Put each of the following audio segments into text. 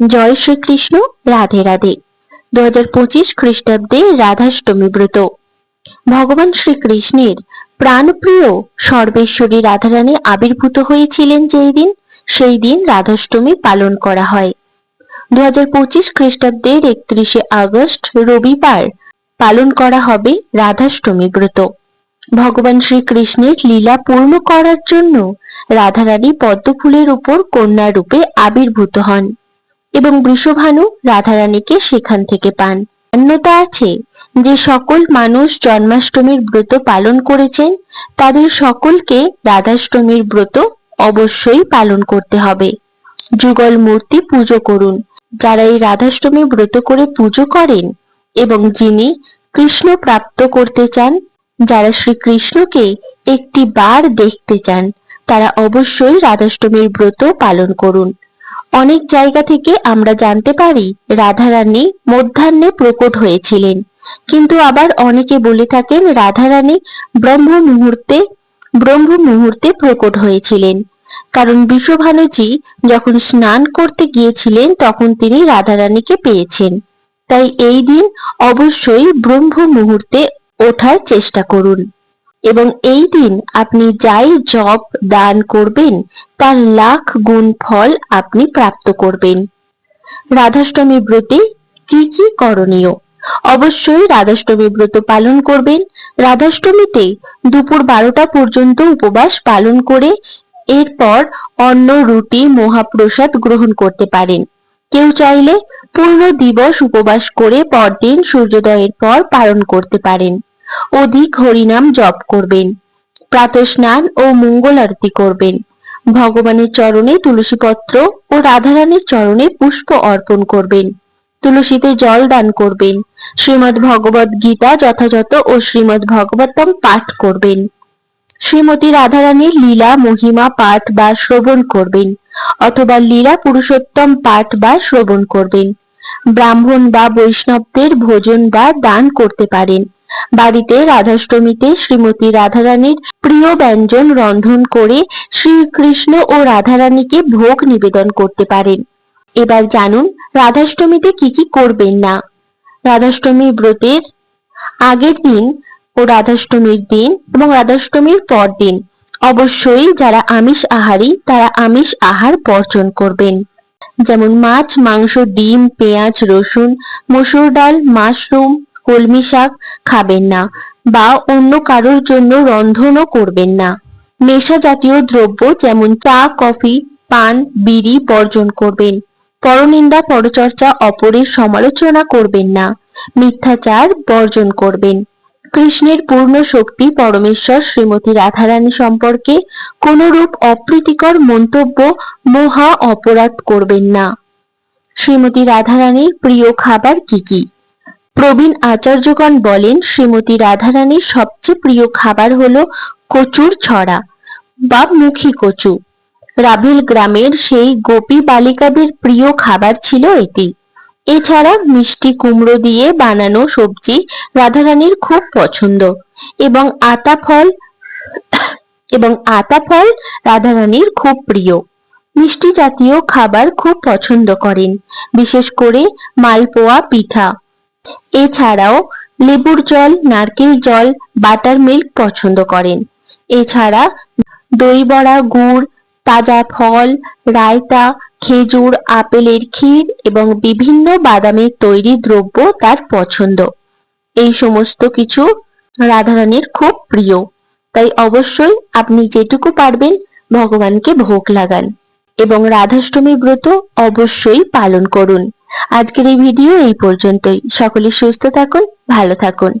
জয় শ্রীকৃষ্ণ, রাধে রাধে। দু হাজার পঁচিশ খ্রিস্টাব্দে রাধাষ্টমী ব্রত। ভগবান শ্রীকৃষ্ণের প্রাণপ্রিয় সর্বেশ্বরী রাধারানী আবির্ভূত হয়েছিলেন যেই দিন, সেই দিন রাধাষ্টমী পালন করা হয়। দু হাজার পঁচিশ খ্রিস্টাব্দের একত্রিশে আগস্ট রবিবার পালন করা হবে রাধাষ্টমী ব্রত। ভগবান শ্রীকৃষ্ণের লীলা পূর্ণ করার জন্য রাধারানী পদ্মফুলের উপর কন্যা রূপে আবির্ভূত হন। এবং বৃষভানু রাধারানীকে সেখান থেকে পান। মান্যতা আছে যে সকল মানুষ জন্মাষ্টমীর ব্রত পালন করেছেন, তাদের সকলকে রাধাষ্টমীর ব্রত অবশ্যই পালন করতে হবে। যুগল মূর্তি পুজো করুন। যারা এই রাধাষ্টমী ব্রত করে পুজো করেন এবং যিনি কৃষ্ণ প্রাপ্ত করতে চান, যারা শ্রীকৃষ্ণকে একটি বার দেখতে চান, তারা অবশ্যই রাধাষ্টমীর ব্রত পালন করুন। অনেক জায়গা থেকে আমরা জানতে পারি রাধারানী মধ্যাহ্নে প্রকট হয়েছিলেন। কিন্তু আবার অনেকে বলে থাকেন রাধারানী ব্রহ্ম মুহূর্তে ব্রহ্ম মুহূর্তে প্রকট হয়েছিলেন। কারণ বিশ্বভানুজি যখন স্নান করতে গিয়েছিলেন, তখন তিনি রাধারানীকে পেয়েছেন। তাই এই দিন অবশ্যই ব্রহ্ম মুহূর্তে ওঠার চেষ্টা করুন। এবং এই দিন আপনি যাই জপ দান করবেন, তার লাখ গুণ ফল আপনি প্রাপ্ত করবেন। রাধাষ্টমী ব্রতে কি কি করণীয়? অবশ্যই রাধাষ্টমী ব্রত পালন করবেন। রাধাষ্টমীতে দুপুর বারোটা পর্যন্ত উপবাস পালন করে এরপর অন্ন, রুটি, মহাপ্রসাদ গ্রহণ করতে পারেন। কেউ চাইলে পূর্ণ দিবস উপবাস করে পরদিন সূর্যোদয়ের পর পালন করতে পারেন। অধিক হরিনাম জপ করবেন প্রাত স্নান ও মঙ্গল আরতি করবেন, ভগবানের চরণে তুলসী পত্র ও রাধারানীর চরণে পুষ্প অর্পণ করবেন, তুলসীতে জল দান করবেন, শ্রীমদ ভগবত গীতা যথাযথ ও শ্রীমদ ভগবতম পাঠ করবেন, শ্রীমতী রাধারানীর লীলা, মহিমা, পাঠ বা শ্রবণ করবেন, অথবা লীলা পুরুষোত্তম পাঠ বা শ্রবণ করবেন, ব্রাহ্মণ বা বৈষ্ণবদের ভোজন বা দান করতে পারেন বাড়িতে রাধাষ্টমীতে শ্রীমতী রাধারানীর প্রিয় ব্যঞ্জন রন্ধন করে শ্রীকৃষ্ণ ও রাধারানীকে ভোগ নিবেদন করতে পারেন। এবার জানুন, রাধাষ্টমীতে কি কি করবেন না। রাধাষ্টমী ব্রতের আগের দিন ও রাধাষ্টমীর দিন এবং রাধাষ্টমীর পর দিন। অবশ্যই যারা আমিষ আহারী, তারা আমিষ আহার বর্জন করবেন। যেমন মাছ, মাংস, ডিম, পেঁয়াজ, রসুন, মসুর ডাল, মাশরুম কলমি শাক খাবেন না বা অন্য কারোর জন্য রন্ধনও করবেন না। নেশা জাতীয় দ্রব্য যেমন চা, কফি, পান, বিড়ি বর্জন করবেন। পরনিন্দা পরচর্চা অপরের সমালোচনা করবেন না। মিথ্যাচার বর্জন করবেন। কৃষ্ণের পূর্ণ শক্তি পরমেশ্বর শ্রীমতী রাধারানী সম্পর্কে কোনরূপ অপ্রীতিকর মন্তব্য মহা অপরাধ করবেন না। শ্রীমতী রাধারানীর প্রিয় খাবার কি কি? প্রবীণ আচার্যগণ বলেন, শ্রীমতী রাধারানীর সবচেয়ে প্রিয় খাবার হলো কচুর ছড়া বা মুখী কচু। রাভেল গ্রামের সেই গোপী বালিকাদের প্রিয় খাবার ছিল এটি। এছাড়া মিষ্টি কুমড়ো দিয়ে বানানো সবজি রাধারানীর খুব পছন্দ এবং আতা ফল, এবং আতা ফল রাধারানীর খুব প্রিয়। মিষ্টি জাতীয় খাবার খুব পছন্দ করেন, বিশেষ করে মালপোয়া, পিঠা। এছাড়াও লেবুর জল, নারকেল জল, বাটার মিল্ক পছন্দ করেন। এছাড়া দই বড়া, গুড়, তাজা ফল, রায়তা, খেজুর, আপেলের ক্ষীর এবং বিভিন্ন বাদামের তৈরি দ্রব্য তার পছন্দ। এই সমস্ত কিছু রাধারানীর খুব প্রিয়। তাই অবশ্যই আপনি যেটুকু পারবেন ভগবানকে ভোগ লাগান। এবং রাধাষ্টমী ব্রত অবশ্যই পালন করুন। আজকের এই ভিডিও এই পর্যন্তই। সকলে সুস্থ থাকুন, ভালো থাকুন।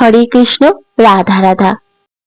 হরে কৃষ্ণ, রাধা রাধা।